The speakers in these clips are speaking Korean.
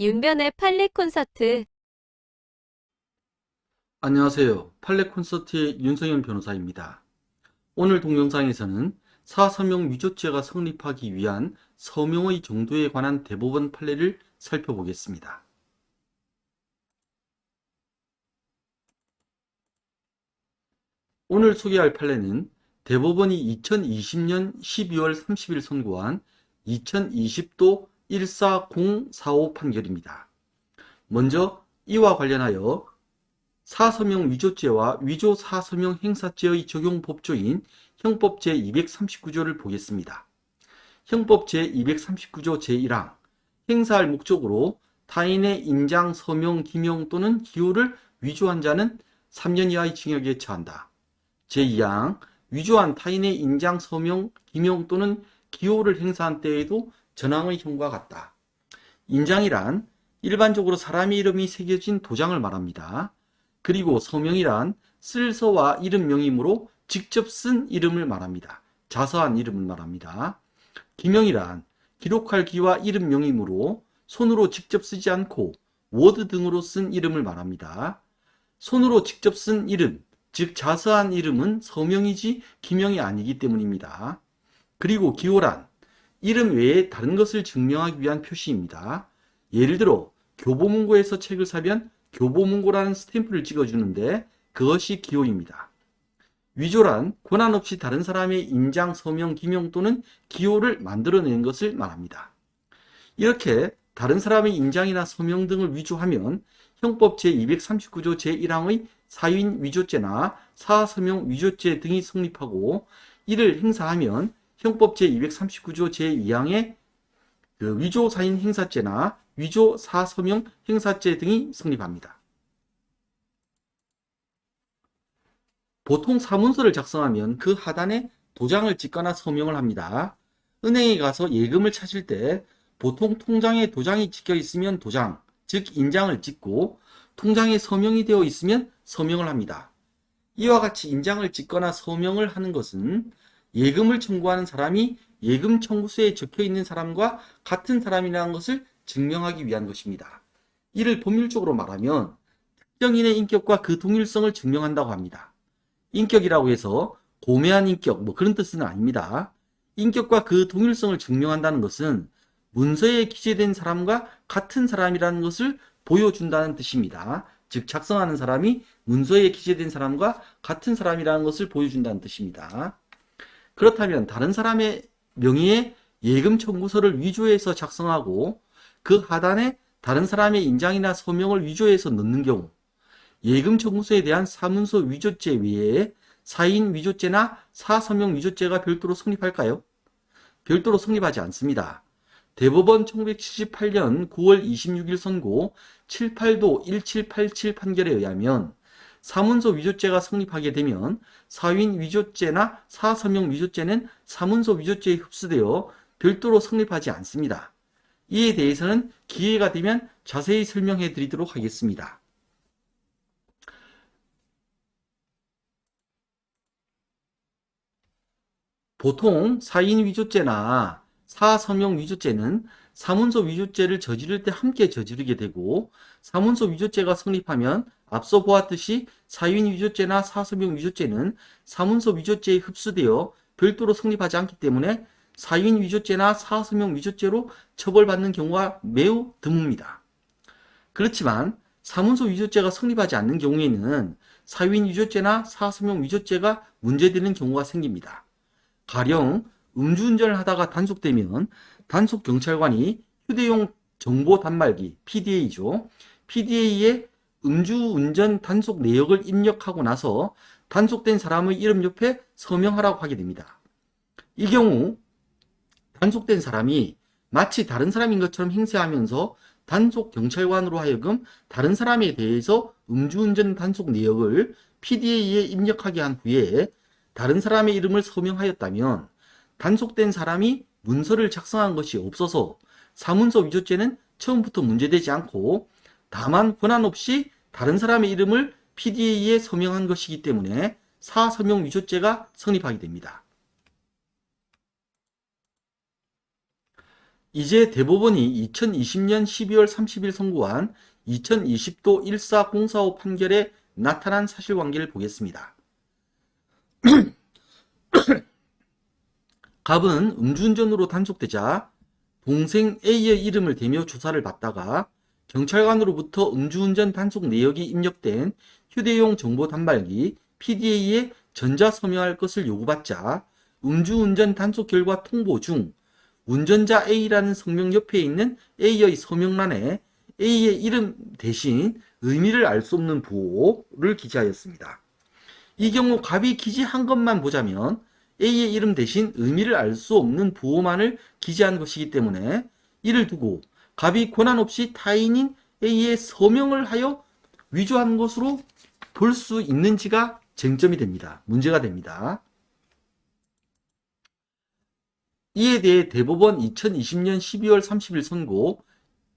윤변의 판례 콘서트 안녕하세요. 판례 콘서트의 윤성현 변호사입니다. 오늘 동영상에서는 사서명 위조죄가 성립하기 위한 서명의 정도에 관한 대법원 판례를 살펴보겠습니다. 오늘 소개할 판례는 대법원이 2020년 12월 30일 선고한 2020도 140445 판결입니다. 먼저 이와 관련하여 사서명 위조죄와 위조 사서명 행사죄의 적용 법조인 형법 제239조를 보겠습니다. 형법 제239조 제1항 행사할 목적으로 타인의 인장, 서명, 기명 또는 기호를 위조한 자는 3년 이하의 징역에 처한다. 제2항 위조한 타인의 인장, 서명, 기명 또는 기호를 행사한 때에도 전항의 형과 같다. 인장이란 일반적으로 사람의 이름이 새겨진 도장을 말합니다. 그리고 서명이란 쓸서와 이름 명의무로 직접 쓴 이름을 말합니다. 자서한 이름을 말합니다. 기명이란 기록할 기와 이름 명의무로 손으로 직접 쓰지 않고 워드 등으로 쓴 이름을 말합니다. 손으로 직접 쓴 이름, 즉 자서한 이름은 서명이지 기명이 아니기 때문입니다. 그리고 기호란 이름 외에 다른 것을 증명하기 위한 표시입니다. 예를 들어 교보문고에서 책을 사면 교보문고라는 스탬프를 찍어주는데 그것이 기호입니다. 위조란 권한 없이 다른 사람의 인장, 서명, 기명 또는 기호를 만들어낸 것을 말합니다. 이렇게 다른 사람의 인장이나 서명 등을 위조하면 형법 제239조 제1항의 사유인 위조죄나 사서명 위조죄 등이 성립하고 이를 행사하면 형법 제239조 제2항의 그 위조 사인 행사죄나 위조 사서명 행사죄 등이 성립합니다. 보통 사문서를 작성하면 그 하단에 도장을 찍거나 서명을 합니다. 은행에 가서 예금을 찾을 때 보통 통장에 도장이 찍혀 있으면 도장, 즉 인장을 찍고 통장에 서명이 되어 있으면 서명을 합니다. 이와 같이 인장을 찍거나 서명을 하는 것은 예금을 청구하는 사람이 예금 청구서에 적혀 있는 사람과 같은 사람이라는 것을 증명하기 위한 것입니다. 이를 법률적으로 말하면 특정인의 인격과 그 동일성을 증명한다고 합니다. 인격이라고 해서 고매한 인격 뭐 그런 뜻은 아닙니다. 인격과 그 동일성을 증명한다는 것은 문서에 기재된 사람과 같은 사람이라는 것을 보여준다는 뜻입니다. 즉 작성하는 사람이 문서에 기재된 사람과 같은 사람이라는 것을 보여준다는 뜻입니다. 그렇다면 다른 사람의 명의의 예금 청구서를 위조해서 작성하고 그 하단에 다른 사람의 인장이나 서명을 위조해서 넣는 경우 예금 청구서에 대한 사문서 위조죄 외에 사인 위조죄나 사서명 위조죄가 별도로 성립할까요? 별도로 성립하지 않습니다. 대법원 1978년 9월 26일 선고 78도 1787 판결에 의하면 사문서 위조죄가 성립하게 되면 사윈 위조죄나 사서명 위조죄는 사문서 위조죄에 흡수되어 별도로 성립하지 않습니다. 이에 대해서는 기회가 되면 자세히 설명해 드리도록 하겠습니다. 보통 사인 위조죄나 사서명 위조죄는 사문서 위조죄를 저지를 때 함께 저지르게 되고 사문서 위조죄가 성립하면 앞서 보았듯이 사유인 위조죄나 사서명 위조죄는 사문서 위조죄에 흡수되어 별도로 성립하지 않기 때문에 사유인 위조죄나 사서명 위조죄로 처벌받는 경우가 매우 드뭅니다. 그렇지만 사문서 위조죄가 성립하지 않는 경우에는 사유인 위조죄나 사서명 위조죄가 문제되는 경우가 생깁니다. 가령 음주운전을 하다가 단속되면 단속 경찰관이 휴대용 정보 단말기 PDA죠. PDA에 음주운전 단속 내역을 입력하고 나서 단속된 사람의 이름 옆에 서명하라고 하게 됩니다. 이 경우 단속된 사람이 마치 다른 사람인 것처럼 행세하면서 단속 경찰관으로 하여금 다른 사람에 대해서 음주운전 단속 내역을 PDA에 입력하게 한 후에 다른 사람의 이름을 서명하였다면 단속된 사람이 문서를 작성한 것이 없어서 사문서 위조죄는 처음부터 문제되지 않고 다만 권한 없이 다른 사람의 이름을 PDA에 서명한 것이기 때문에 사서명 위조죄가 성립하게 됩니다. 이제 대법원이 2020년 12월 30일 선고한 2020도 14045 판결에 나타난 사실관계를 보겠습니다. 갑은 음주운전으로 단속되자 동생 A의 이름을 대며 조사를 받다가 경찰관으로부터 음주운전 단속 내역이 입력된 휴대용 정보 단말기 PDA에 전자 서명할 것을 요구받자 음주운전 단속 결과 통보 중 운전자 A라는 성명 옆에 있는 A의 서명란에 A의 이름 대신 의미를 알 수 없는 보호를 기재하였습니다. 이 경우 갑이 기재한 것만 보자면 A의 이름 대신 의미를 알 수 없는 부호만을 기재한 것이기 때문에 이를 두고 갑이 권한 없이 타인인 A의 서명을 하여 위조한 것으로 볼 수 있는지가 쟁점이 됩니다. 문제가 됩니다. 이에 대해 대법원 2020년 12월 30일 선고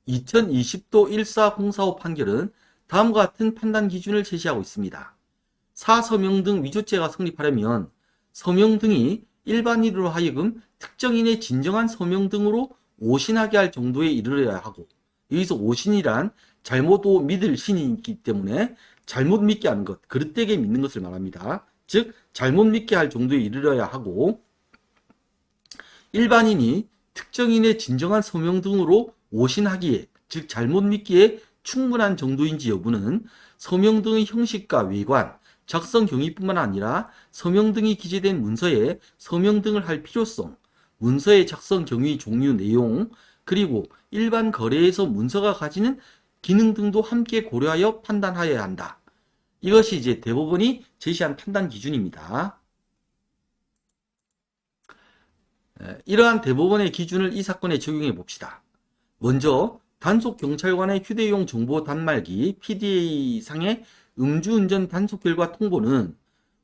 2020도 14045 판결은 다음과 같은 판단 기준을 제시하고 있습니다. 사서명 등 위조죄가 성립하려면 서명 등이 일반인으로 하여금 특정인의 진정한 서명 등으로 오신하게 할 정도에 이르러야 하고 여기서 오신이란 잘못도 믿을 신이 있기 때문에 잘못 믿게 하는 것, 그릇되게 믿는 것을 말합니다. 즉 잘못 믿게 할 정도에 이르러야 하고 일반인이 특정인의 진정한 서명 등으로 오신하기에 즉 잘못 믿기에 충분한 정도인지 여부는 서명 등의 형식과 외관, 작성 경위뿐만 아니라 서명 등이 기재된 문서에 서명 등을 할 필요성, 문서의 작성 경위 종류 내용, 그리고 일반 거래에서 문서가 가지는 기능 등도 함께 고려하여 판단하여야 한다. 이것이 이제 대법원이 제시한 판단 기준입니다. 에, 이러한 대법원의 기준을 이 사건에 적용해 봅시다. 먼저 단속 경찰관의 휴대용 정보 단말기 PDA 상의 음주운전 단속 결과 통보는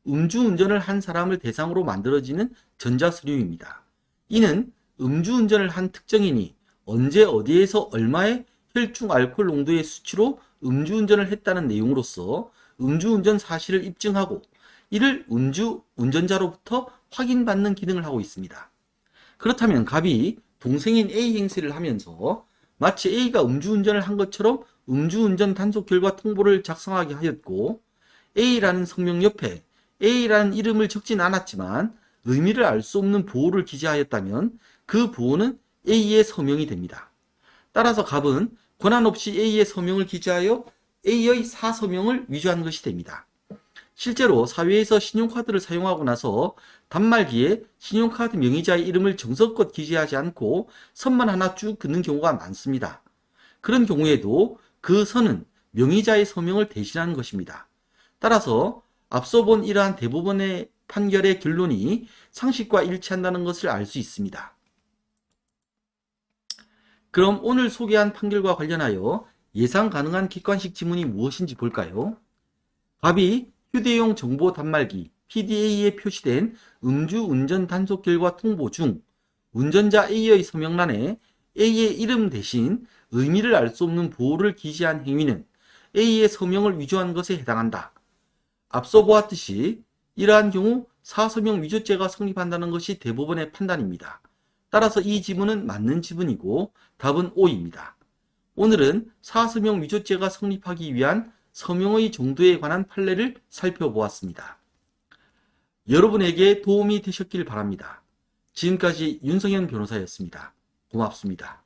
음주운전을 한 사람을 대상으로 만들어지는 전자서류입니다. 이는 음주운전을 한 특정인이 언제 어디에서 얼마의 혈중 알코올 농도의 수치로 음주운전을 했다는 내용으로서 음주운전 사실을 입증하고 이를 음주 운전자로부터 확인받는 기능을 하고 있습니다. 그렇다면 갑이 동생인 A 행세를 하면서 마치 A가 음주운전을 한 것처럼 음주운전 단속 결과 통보를 작성하게 하였고 A라는 성명 옆에 A라는 이름을 적진 않았지만 의미를 알 수 없는 보호를 기재하였다면 그 보호는 A의 서명이 됩니다. 따라서 갑은 권한 없이 A의 서명을 기재하여 A의 사서명을 위조한 것이 됩니다. 실제로 사회에서 신용카드를 사용하고 나서 단말기에 신용카드 명의자의 이름을 정석껏 기재하지 않고 선만 하나 쭉 긋는 경우가 많습니다. 그런 경우에도 그 선은 명의자의 서명을 대신하는 것입니다. 따라서 앞서 본 이러한 대법원의 판결의 결론이 상식과 일치한다는 것을 알 수 있습니다. 그럼 오늘 소개한 판결과 관련하여 예상 가능한 객관식 지문이 무엇인지 볼까요? 갑이 휴대용 정보 단말기 PDA에 표시된 음주 운전 단속 결과 통보 중 운전자 A의 서명란에 A의 이름 대신 의미를 알 수 없는 보호를 기재한 행위는 A의 서명을 위조한 것에 해당한다. 앞서 보았듯이 이러한 경우 사서명 위조죄가 성립한다는 것이 대법원의 판단입니다. 따라서 이 지문은 맞는 지문이고 답은 O입니다. 오늘은 사서명 위조죄가 성립하기 위한 서명의 정도에 관한 판례를 살펴보았습니다. 여러분에게 도움이 되셨길 바랍니다. 지금까지 윤성현 변호사였습니다. 고맙습니다.